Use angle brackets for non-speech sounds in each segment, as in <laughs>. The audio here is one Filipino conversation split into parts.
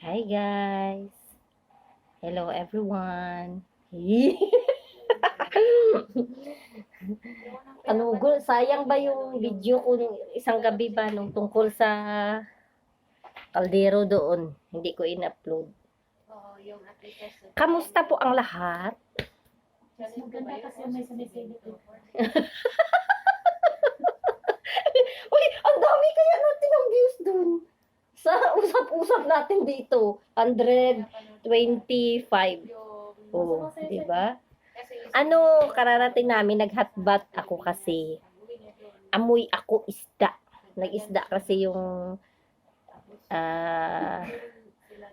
Hi guys. Hello everyone. <laughs> ano, sayang ba yung video ko nung isang gabi ba nung tungkol sa kaldero doon? Hindi ko in-upload. Kamusta po ang lahat? Maganda kasi may sumisilip <laughs> ito. Uy, ang dami kaya natin ang views doon. Sa usap-usap natin dito, 125. Oh, di ba? Ano, kararating namin, naghatbat ako kasi. Amoy ako isda. Nag-isda kasi yung ah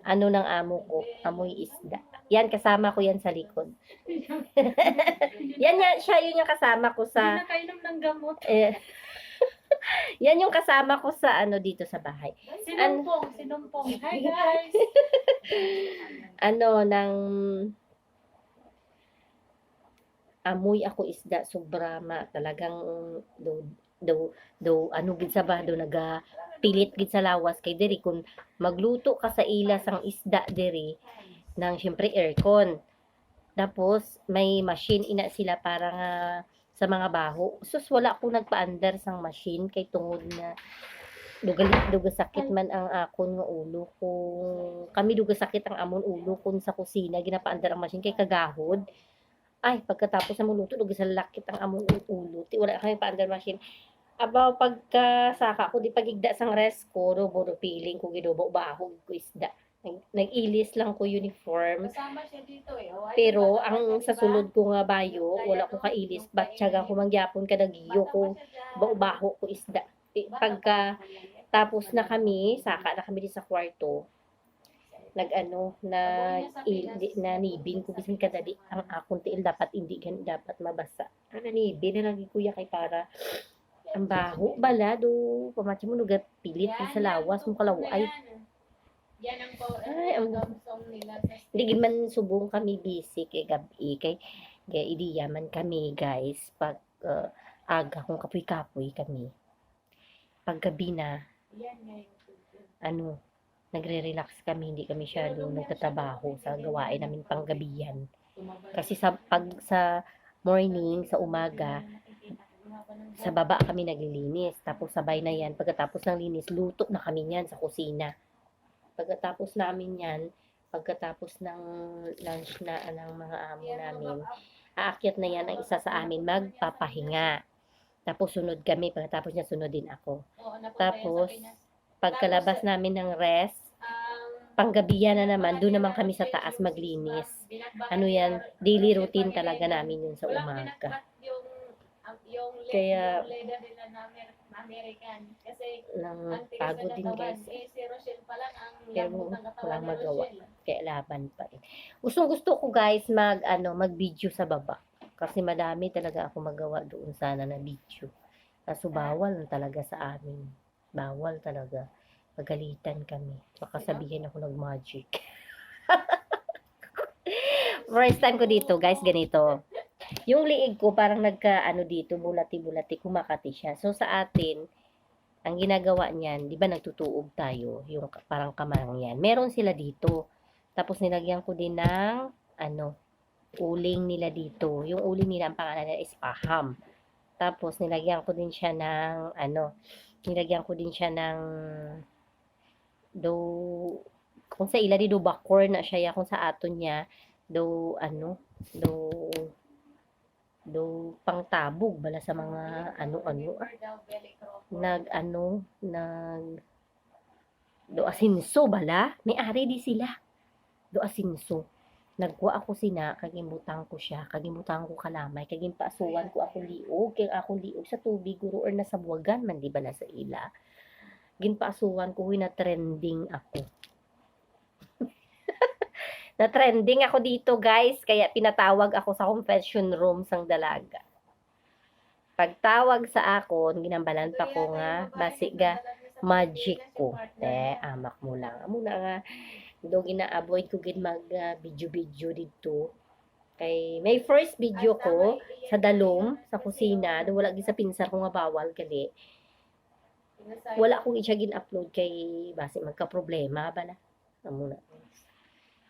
ano ng amo ko, amoy isda. Yan, kasama ko yan sa likod. <laughs> yan, yan, siya yun yung kasama ko sa, nakainom ng gamot. eh, <laughs> yan yung kasama ko sa ano dito sa bahay. Sinumpong, sinumpong. <laughs> Hi guys! <laughs> ano, ng amoy ako isda, sobrama, talagang do, do, do, ano gid sa ba, do, naga pilit gid sa lawas kay diri kung magluto ka sa ilas ang isda diri ng syempre aircon. Tapos may machine ina sila para nga sa mga baho. Sus wala ko nagpaandar sang machine kay tungod na dugal duga sakit man ang akon nga ulo ko. Kami duga sakit ang amon ulo kun sa kusina ginapaandar ang machine kay kagahod. Ay, pagkatapos na muluto, duga sa lakit ang amon ulo. Ti wala kami paandar machine. Aba pagka saka ko di pagigda sang rest ko, do piling ko gidubo bahog ko isda. Nag- Nag-ilis lang ko uniform. Kasama siya dito eh. Oh, Pero ang sa sulod ko nga bayo, wala ko kailis. Batsaga ko mangyapon kadagiyo Bata ko, bao-baho ko isda. Bata Pagka tapos na kami, saka na kami di sa kwarto, nag-ano, na, na nibin ko bisan kadali. Ang akong tiil dapat hindi gan dapat mabasa. Ang nibin na lagi kuya kay para ang baho bala do pamatsi mo nugat pilit sa lawas mo kalaw ay Yan ang power. Ay, ang- song nila. Hindi man subong kami busy kay gabi kay kay idiyaman kami guys pag uh, aga kung kapoy-kapoy kami. Pag gabi na Yan ano nagre-relax kami hindi kami masyado nagtatrabaho sa gawain namin panggabihan. Kasi sa pag sa morning sa umaga sa baba kami naglilinis tapos sabay na yan pagkatapos ng linis luto na kami niyan sa kusina. Pagkatapos namin yan pagkatapos ng lunch na ng mga amo namin aakyat na yan ang isa sa amin magpapahinga. Tapos sunod kami, pagkatapos niya sunod din ako. Tapos, Pagkalabas namin ng rest, panggabihan na naman, doon naman kami sa taas maglinis. Ano yan, daily routine talaga namin yun sa umaga. Yung, ang- yung Kaya- leather, leather nila na Amer- American. Kasi Nang ang tigas pagod na din katawan, guys, eh, si Rochelle pa lang ang Pero lambot ng katawan walang ni magawa. Rochelle. kaya laban pa rin. Gustong gusto ko guys mag, ano, mag video sa baba. Kasi madami talaga ako magawa doon sana na video. Kaso bawal na talaga sa amin. Bawal talaga. Pagalitan kami. Baka sabihin ako nag-magic. <laughs> First time ko dito, guys, ganito. Yung liig ko parang nagka ano dito, bulati-bulati, kumakati siya. So sa atin, ang ginagawa niyan, 'di ba nagtutuog tayo, yung parang kamarang yan. Meron sila dito. Tapos nilagyan ko din ng ano, uling nila dito. Yung uling nila ang pangalan nila is paham. Tapos nilagyan ko din siya ng ano, nilagyan ko din siya ng do kung sa ila di do bakor na siya ya, kung sa aton niya do ano do do pangtabog bala sa mga ano-ano. Crawford. nag ano nag do asinso bala. May ari di sila. Do asinso. Nagkuha ako sina kagimutang ko siya kagimutang ko kalamay kaging paasuwan ko ako liog kay ako liog sa tubig guro or nasa buwagan man di bala sa ila. Ginpaasuwan ko huy na trending ako. <laughs> Na trending ako dito guys kaya pinatawag ako sa confession room sang dalaga pagtawag sa akon ginambalan pa ko nga basig ga magic ko. Eh, amak mo lang. Amo na nga, do gina-avoid ko gid mag ah, video-video dito. Kay may first video ko sa dalom sa kusina, do wala gid sa pinsar ko nga bawal gali. Wala akong siya gin-upload kay base magka problema bala. amo na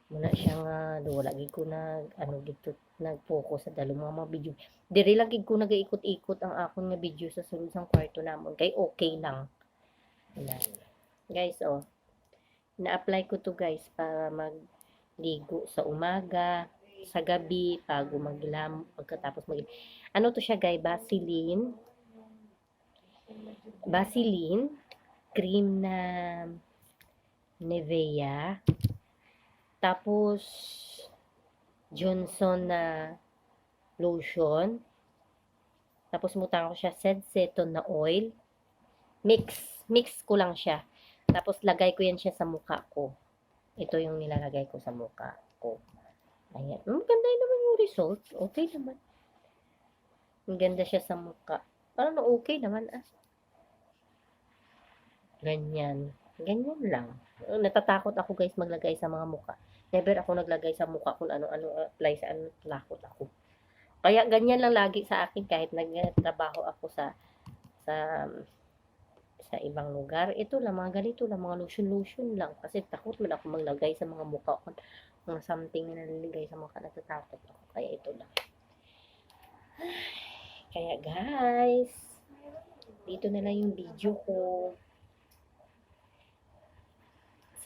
muna siya nga do wala gid ko nag ano dito nag-focus sa dalong mga, mga video. Diri lang gid ko nagaikot-ikot ang akon nga video sa sulod sang kwarto namon kay okay lang. Wala. guys oh. Na-apply ko to guys para magligo sa umaga sa gabi bago maglam pagkatapos mag ano to siya guys Vaseline? Vaseline? Cream na Nivea tapos Johnson na lotion. Tapos mutang ko siya Sedseton na oil. Mix mix ko lang siya. Tapos lagay ko yan siya sa mukha ko. Ito yung nilalagay ko sa mukha ko. Ayan. Mm, ganda yun naman yung result. Okay naman. Ang ganda siya sa mukha. Parang okay naman ah. Ganyan. Ganyan lang. Natatakot ako guys maglagay sa mga mukha never ako naglagay sa mukha kung ano-ano apply sa ano takot ako. Kaya ganyan lang lagi sa akin kahit nagtrabaho ako sa sa sa ibang lugar. Ito lang mga ganito lang mga lotion lotion lang. Kasi takot man ako maglagay sa mga mukha ko. Mga something na naliligay sa mukha natatakot ako. Kaya ito lang. <sighs> Kaya guys dito na lang yung video ko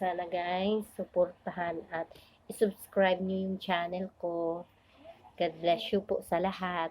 sana guys, suportahan at subscribe nyo yung channel ko. God bless you po sa lahat.